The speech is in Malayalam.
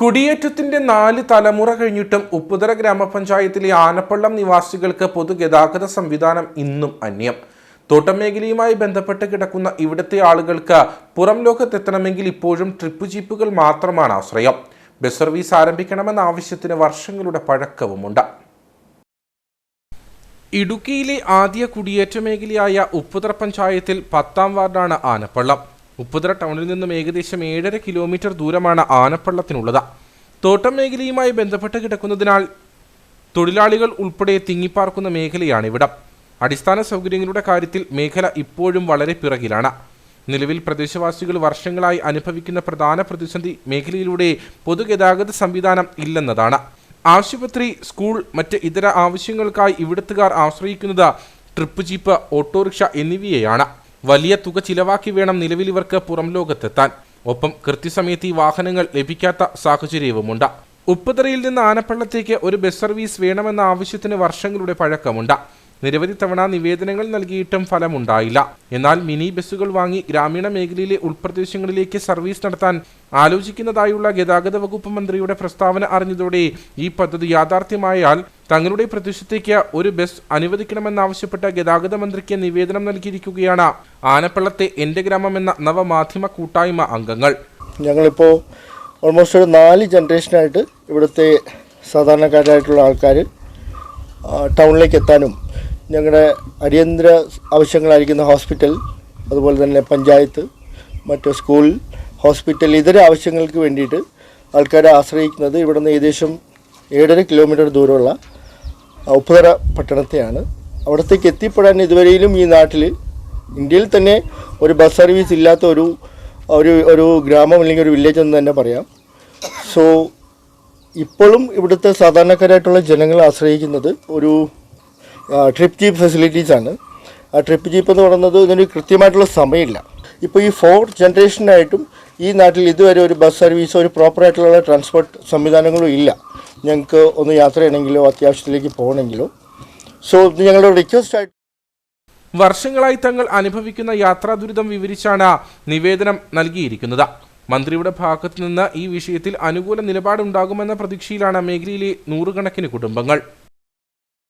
കുടിയേറ്റത്തിന്റെ നാല് തലമുറ കഴിഞ്ഞിട്ടും ഉപ്പുതറ ഗ്രാമപഞ്ചായത്തിലെ ആനപ്പള്ളം നിവാസികൾക്ക് പൊതുഗതാഗത സംവിധാനം ഇന്നും അന്യം. തോട്ടം മേഖലയുമായി ബന്ധപ്പെട്ട് കിടക്കുന്ന ഇവിടുത്തെ ആളുകൾക്ക് പുറം ലോകത്തെത്തണമെങ്കിൽ ഇപ്പോഴും ട്രിപ്പ് ജീപ്പുകൾ മാത്രമാണ് ആശ്രയം. ബസ് സർവീസ് ആരംഭിക്കണമെന്ന ആവശ്യത്തിന് വർഷങ്ങളുടെ പഴക്കവുമുണ്ട്. ഇടുക്കിയിലെ ആദ്യ കുടിയേറ്റ മേഖലയായ ഉപ്പുതറ പഞ്ചായത്തിൽ പത്താം വാർഡാണ് ആനപ്പള്ളം. ഉപ്പുതറ ടൗണിൽ നിന്നും ഏകദേശം ഏഴര കിലോമീറ്റർ ദൂരമാണ് ആനപ്പള്ളത്തിനുള്ളത്. തോട്ടം മേഖലയുമായി ബന്ധപ്പെട്ട് കിടക്കുന്നതിനാൽ തൊഴിലാളികൾ ഉൾപ്പെടെ തിങ്ങിപ്പാർക്കുന്ന മേഖലയാണ് ഇവിടം അടിസ്ഥാന സൗകര്യങ്ങളുടെ കാര്യത്തിൽ മേഖല ഇപ്പോഴും വളരെ പിറകിലാണ്. നിലവിൽ പ്രദേശവാസികൾ വർഷങ്ങളായി അനുഭവിക്കുന്ന പ്രധാന പ്രതിസന്ധി മേഖലയിലൂടെ പൊതുഗതാഗത സംവിധാനം ഇല്ലെന്നതാണ്. ആശുപത്രി സ്കൂൾ മറ്റ് ഇതര ആവശ്യങ്ങൾക്കായി ഇവിടുത്തുകാർ ആശ്രയിക്കുന്നത് ട്രിപ്പ് ജീപ്പ് ഓട്ടോറിക്ഷ എന്നിവയെയാണ്. വലിയ തുക ചിലവാക്കി വേണം നിലവിൽ ഇവർക്ക് പുറം ലോകത്തെത്താൻ. ഒപ്പം കൃത്യസമയത്ത് ഈ വാഹനങ്ങൾ ലഭിക്കാത്ത സാഹചര്യവുമുണ്ട്. ഉപ്പുതറയിൽ നിന്ന് ആനപ്പള്ളത്തേക്ക് ഒരു ബസ് സർവീസ് വേണമെന്ന ആവശ്യത്തിന് വർഷങ്ങളുടെ പഴക്കമുണ്ട്. നിരവധി തവണ നിവേദനങ്ങൾ നൽകിയിട്ടും ഫലമുണ്ടായില്ല. എന്നാൽ മിനി ബസ്സുകൾ വാങ്ങി ഗ്രാമീണ മേഖലയിലെ ഉൾപ്രദേശങ്ങളിലേക്ക് സർവീസ് നടത്താൻ ആലോചിക്കുന്നതായുള്ള ഗതാഗത വകുപ്പ് മന്ത്രിയുടെ പ്രസ്താവന അറിഞ്ഞതോടെ ഈ പദ്ധതി യാഥാർത്ഥ്യമായാൽ തങ്ങളുടെ പ്രദേശത്തേക്ക് ഒരു ബസ് അനുവദിക്കണമെന്നാവശ്യപ്പെട്ട ഗതാഗത മന്ത്രിക്ക് നിവേദനം നൽകിയിരിക്കുകയാണ് ആനപ്പള്ളത്തെ എന്റെ ഗ്രാമം എന്ന നവമാധ്യമ കൂട്ടായ്മ അംഗങ്ങൾ. ഞങ്ങളിപ്പോൾ ഓൾമോസ്റ്റ് ഒരു നാല് ജനറേഷനായിട്ട് ഇവിടുത്തെ സാധാരണക്കാരായിട്ടുള്ള ആൾക്കാർ ടൗണിലേക്ക് എത്താനും ഞങ്ങളുടെ അടിയന്തര ആവശ്യങ്ങളായിരിക്കുന്ന ഹോസ്പിറ്റൽ അതുപോലെ തന്നെ പഞ്ചായത്ത് മറ്റ് സ്കൂൾ ഹോസ്പിറ്റൽ ഇതര ആവശ്യങ്ങൾക്ക് വേണ്ടിയിട്ട് ആൾക്കാരെ ആശ്രയിക്കുന്നത് ഇവിടുന്ന് ഏകദേശം ഏഴര കിലോമീറ്റർ ദൂരമുള്ള ഉപ്പുതറ പട്ടണത്തെയാണ്. അവിടത്തേക്ക് എത്തിപ്പെടാൻ ഇതുവരെയും ഈ നാട്ടിൽ ഇന്ത്യയിൽ തന്നെ ഒരു ബസ് സർവീസ് ഇല്ലാത്ത ഒരു ഒരു ഒരു ഗ്രാമം അല്ലെങ്കിൽ ഒരു വില്ലേജ് എന്ന് തന്നെ പറയാം. സോ ഇപ്പോഴും ഇവിടുത്തെ സാധാരണക്കാരായിട്ടുള്ള ജനങ്ങൾ ആശ്രയിക്കുന്നത് ഒരു ട്രിപ്പ് ജീപ്പ് ഫെസിലിറ്റീസാണ് ആ ട്രിപ്പ് ജീപ്പ് എന്ന് പറയുന്നത് ഇതിന് കൃത്യമായിട്ടുള്ള സമയമില്ല. ഇപ്പോൾ ഈ ഫോർ ജനറേഷനായിട്ടും ഈ നാട്ടിൽ ഇതുവരെ ഒരു ബസ് സർവീസോ ഒരു പ്രോപ്പറായിട്ടുള്ള ട്രാൻസ്പോർട്ട് സംവിധാനങ്ങളും ഇല്ല. ഞങ്ങൾക്ക് ഒന്ന് യാത്ര ചെയ്യണമെങ്കിലോ അത്യാവശ്യത്തിലേക്ക് പോകണമെങ്കിലോ. സോ ഞങ്ങളുടെ റിക്വസ്റ്റ് ആയിട്ട് വർഷങ്ങളായി തങ്ങൾ അനുഭവിക്കുന്ന യാത്രാ ദുരിതം വിവരിച്ചാണ് നിവേദനം നൽകിയിരിക്കുന്നത്. മന്ത്രിയുടെ ഭാഗത്തു നിന്ന് ഈ വിഷയത്തിൽ അനുകൂല നിലപാടുണ്ടാകുമെന്ന പ്രതീക്ഷയിലാണ് മേഖലയിലെ നൂറുകണക്കിന് കുടുംബങ്ങൾ.